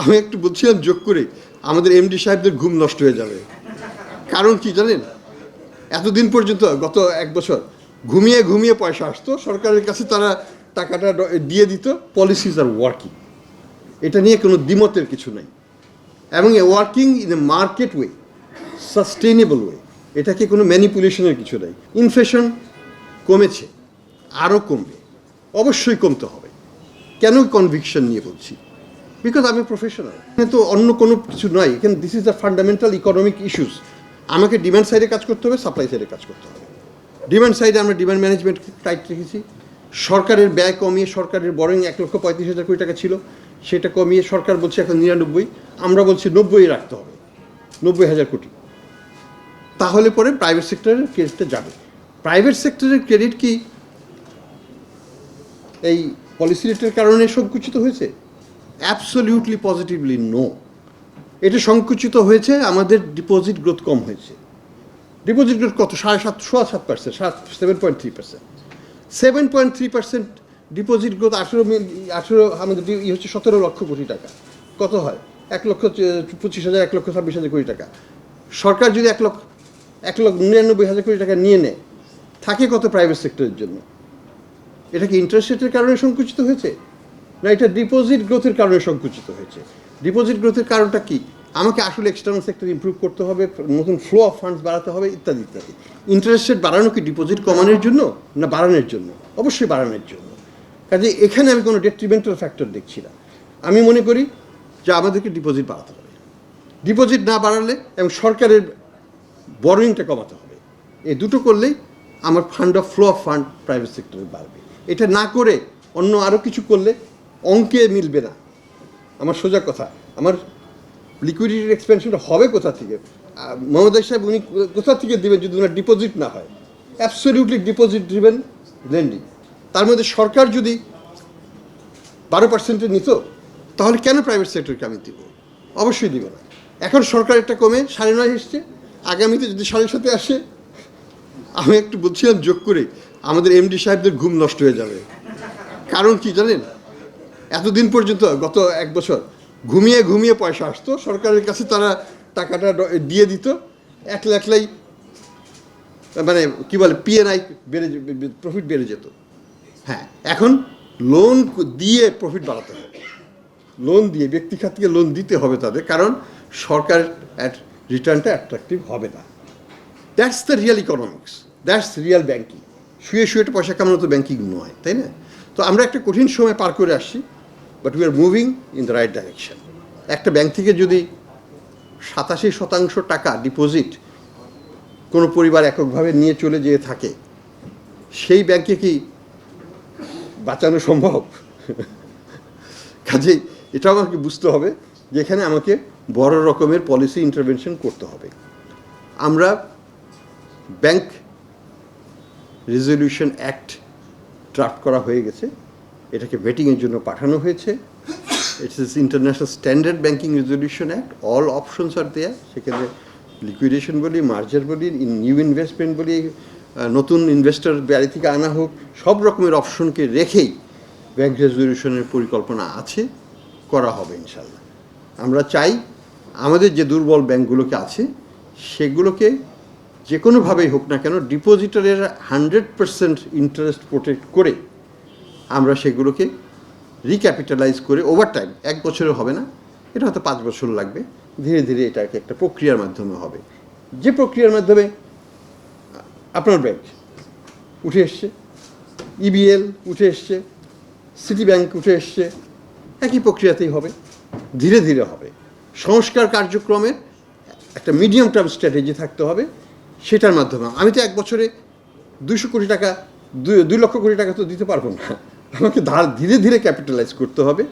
আমি একটু বলছিলাম, যোগ করে আমাদের এমডি সাহেবদের ঘুম নষ্ট হয়ে যাবে। কারণ কি জানেন? এতদিন পর্যন্ত, গত এক বছর, ঘুমিয়ে ঘুমিয়ে পয়সা আসতো, সরকারের কাছে তারা টাকাটা দিয়ে দিত পলিসিস আর ওয়ার্কিং এটা নিয়ে কোনো দ্বিমতের কিছু নাই। এবং a working in a market way sustainable way এটাকে কোনো ম্যানিপুলেশনের কিছু নাই। ইনফ্লেশন কমেছে, আরও কমবে, অবশ্যই কমতে হবে। কেন কনভিকশন নিয়ে বলছি? বিকজ আমি প্রফেশনাল এখানে তো অন্য কোনো কিছু নয় এখানে this is the fundamental economic issues আমাকে ডিমান্ড সাইডে কাজ করতে হবে সাপ্লাই সাইডে কাজ করতে হবে। ডিমান্ড সাইডে আমরা ডিমান্ড ম্যানেজমেন্ট টাইট রেখেছি। সরকারের ব্যয় কমিয়ে, সরকারের বরং এক লক্ষ পঁয়ত্রিশ হাজার কোটি টাকা ছিল, সেটা কমিয়ে সরকার বলছে এখন নিরানব্বই। আমরা বলছি নব্বই রাখতে হবে। নব্বই হাজার কোটি। তাহলে পরে প্রাইভেট সেক্টরের ক্রেডিটটা যাবে। প্রাইভেট সেক্টরের ক্রেডিট কি এই পলিসি রেটের কারণে সংকুচিত হয়েছে? অ্যাবসলিউটলি পজিটিভলি নো এটা সংকুচিত হয়েছে, আমাদের ডিপোজিট গ্রোথ কম হয়েছে। ডিপোজিট গ্রোথ কত? সাড়ে সাত, সোয়া সাত পার্সেন্ট সাত seven point three percent seven point three percent deposit growth আঠেরো আঠেরো, আমাদের ই হচ্ছে সতেরো লক্ষ কোটি টাকা। কত হয়? এক লক্ষ পঁচিশ হাজার, এক লক্ষ ছাব্বিশ হাজার কোটি টাকা। সরকার যদি এক লক্ষ এক লক্ষ নিরানব্বই হাজার কোটি টাকা নিয়ে নেয়, থাকে কত প্রাইভেট সেক্টরের জন্য? এটা কি ইন্টারেস্ট রেটের কারণে সংকুচিত হয়েছে? না, এটা ডিপোজিট গ্রোথের কারণে সংকুচিত হয়েছে। ডিপোজিট গ্রোথের কারণটা কি? আমাকে আসলে এক্সটার্নাল সেক্টর ইমপ্রুভ করতে হবে, নতুন ফ্লো অফ ফান্ডস বাড়াতে হবে, ইত্যাদি ইত্যাদি। ইন্টারেস্ট রেট বাড়ানো কি ডিপোজিট কমানোর জন্য, না বাড়ানোর জন্য? অবশ্যই বাড়ানোর জন্য। কাজে এখানে আমি কোনো ডেট্রিমেন্টাল ফ্যাক্টর দেখছি না। আমি মনে করি যে আমাদেরকে ডিপোজিট বাড়াতে হবে। ডিপোজিট না বাড়ালে এবং সরকারের বরোয়িংটা কমাতে হবে। এই দুটো করলেই আমার fund of flow of fund private সেক্টরে বাড়বে। এটা না করে অন্য আরও কিছু করলে অঙ্কে মিলবে না। আমার সোজা কথা, আমার লিকুইডিটির এক্সপেনশনটা হবে কোথা থেকে? মোহাম্মদ সাহেব উনি কোথা থেকে দেবেন যদি ওনার ডিপোজিট না হয়? অ্যাবসলিউটলি ডিপোজিট দিবেন লেন্ডিং তার মধ্যে সরকার যদি বারো পার্সেন্টে নিত, তাহলে কেন প্রাইভেট সেক্টরকে আমি দিব? অবশ্যই দিব না। এখন সরকার একটা কমে সাড়ে নয় এসছে। আগামীতে যদি সাড়ে সাথে আসে, আমি একটু বলছিলাম যোগ করে, আমাদের এমডি সাহেবদের ঘুম নষ্ট হয়ে যাবে। কারণ কি জানেন? এতদিন পর্যন্ত, গত এক বছর, ঘুমিয়ে ঘুমিয়ে পয়সা আসতো, সরকারের কাছে তারা টাকাটা দিয়ে দিত একলা একলাই মানে কি বলে পিএনআই বেড়ে প্রফিট বেড়ে যেত। হ্যাঁ এখন লোন দিয়ে প্রফিট বাড়াতে হবে লোন দিয়ে, ব্যক্তি খাত থেকে লোন দিতে হবে তাদের, কারণ সরকার রিটার্নটা অ্যাট্রাকটিভ হবে না। That's the real economics that's real banking শুয়ে শুয়ে পয়সা কামানো তো ব্যাঙ্কিং নয়, তাই না? তো আমরা একটা কঠিন সময় পার করে আসছি। But we are moving in the right direction একটা ব্যাংক থেকে যদি সাতাশি শতাংশ টাকা ডিপোজিট কোনো পরিবার এককভাবে নিয়ে চলে যেয়ে থাকে, সেই ব্যাংকে কি বাঁচানো সম্ভব? কাজেই এটাও আমাকে বুঝতে হবে যে এখানে আমাকে বড় রকমের পলিসি ইন্টারভেনশন করতে হবে। আমরা ব্যাংক রেজলিউশন অ্যাক্ট ড্রাফট করা হয়ে গেছে। এটাকে ভেটিংয়ের জন্য পাঠানো হয়েছে। It's is international standard banking resolution act all options are there সেখানে লিকুইডেশন বলি মার্জার বলি নিউ ইনভেস্টমেন্ট বলি নতুন ইনভেস্টর বাড়ি থেকে আনা হোক, সব রকমের অপশনকে রেখেই ব্যাংক রেজলিউশনের পরিকল্পনা আছে, করা হবে ইনশাল্লাহ আমরা চাই আমাদের যে দুর্বল ব্যাংকগুলোকে আছে, সেগুলোকে যে কোনোভাবেই হোক না কেন ডিপোজিটরের হান্ড্রেড পার্সেন্ট ইন্টারেস্ট প্রোটেক্ট করে আমরা সেগুলোকে রিক্যাপিটালাইজ করে ওভার টাইম এক বছরে হবে না, এটা হয়তো পাঁচ বছর লাগবে, ধীরে ধীরে এটাকে একটা প্রক্রিয়ার মাধ্যমে হবে। যে প্রক্রিয়ার মাধ্যমে, আপনার ব্যাংক উঠে এসছে ইবিএল উঠে এসছে সিটি ব্যাংক উঠে এসছে, একই প্রক্রিয়াতেই হবে, ধীরে ধীরে হবে। সংস্কার কার্যক্রমের একটা মিডিয়াম টার্ম স্ট্র্যাটেজি থাকতে হবে, সেটার মাধ্যমে। আমি তো এক বছরে দুশো কোটি টাকা দুই লক্ষ কোটি টাকা তো দিতে পারব না। আমাকে ধার ধীরে ধীরে ক্যাপিটালাইজ করতে হবে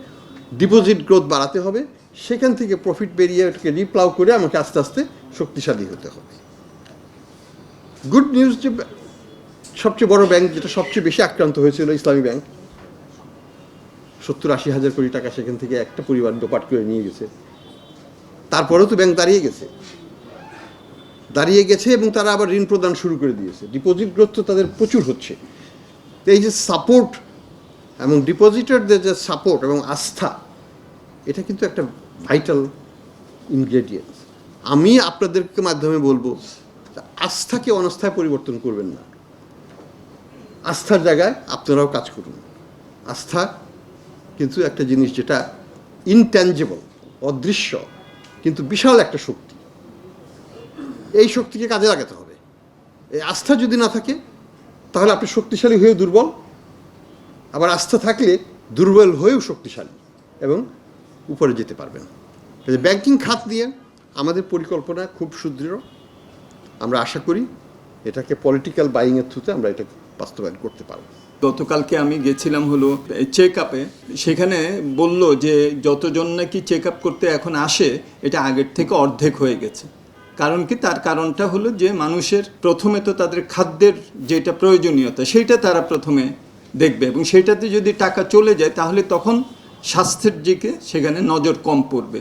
ডিপোজিট গ্রোথ বাড়াতে হবে, সেখান থেকে প্রফিট বেরিয়ে ওটাকে রিপ্লাউ করে আমাকে আস্তে আস্তে শক্তিশালী হতে হবে। গুড নিউজ যে সবচেয়ে বড় ব্যাংক যেটা সবচেয়ে বেশি আক্রান্ত হয়েছিল ইসলামী ব্যাংক সত্তর আশি হাজার কোটি টাকা সেখান থেকে একটা পরিবার দোপাট করে নিয়ে গেছে। তারপরেও তো ব্যাংক দাঁড়িয়ে গেছে। দাঁড়িয়ে গেছে এবং তারা আবার ঋণ প্রদান শুরু করে দিয়েছে। ডিপোজিট গ্রোথ তো তাদের প্রচুর হচ্ছে। এই যে সাপোর্ট এবং ডিপোজিটারদের যে সাপোর্ট এবং আস্থা, এটা কিন্তু একটা ভাইটাল ইনগ্রেডিয়েন্টস আমি আপনাদেরকে মাধ্যমে বলব, আস্থাকে অনাস্থায় পরিবর্তন করবেন না। আস্থার জায়গায় আপনারাও কাজ করুন। আস্থা কিন্তু একটা জিনিস যেটা ইনট্যাঞ্জেবল অদৃশ্য, কিন্তু বিশাল একটা শক্তি। এই শক্তিকে কাজে লাগাতে হবে। এই আস্থা যদি না থাকে, তাহলে আপনি শক্তিশালী হয়ে দুর্বল আবার আস্থা থাকলে দুর্বল হয়েও শক্তিশালী এবং উপরে যেতে পারবেন ব্যাংকিং খাত দিয়ে আমাদের পরিকল্পনা খুব সুদৃঢ়। আমরা আশা করি এটাকে পলিটিক্যাল বাইংয়ের থ্রুতে আমরা এটা বাস্তবায়ন করতে পারব। গতকালকে আমি গেছিলাম হলো চেক আপে সেখানে বলল যে যতজন নাকি চেক আপ করতে এখন আসে, এটা আগের থেকে অর্ধেক হয়ে গেছে। কারণ কি? তার কারণটা হলো যে মানুষের প্রথমে তো তাদের খাদ্যের যেটা প্রয়োজনীয়তা, সেইটা তারা প্রথমে দেখবে এবং সেটাতে যদি টাকা চলে যায় তাহলে তখন স্বাস্থ্যের দিকে সেখানে নজর কম পড়বে।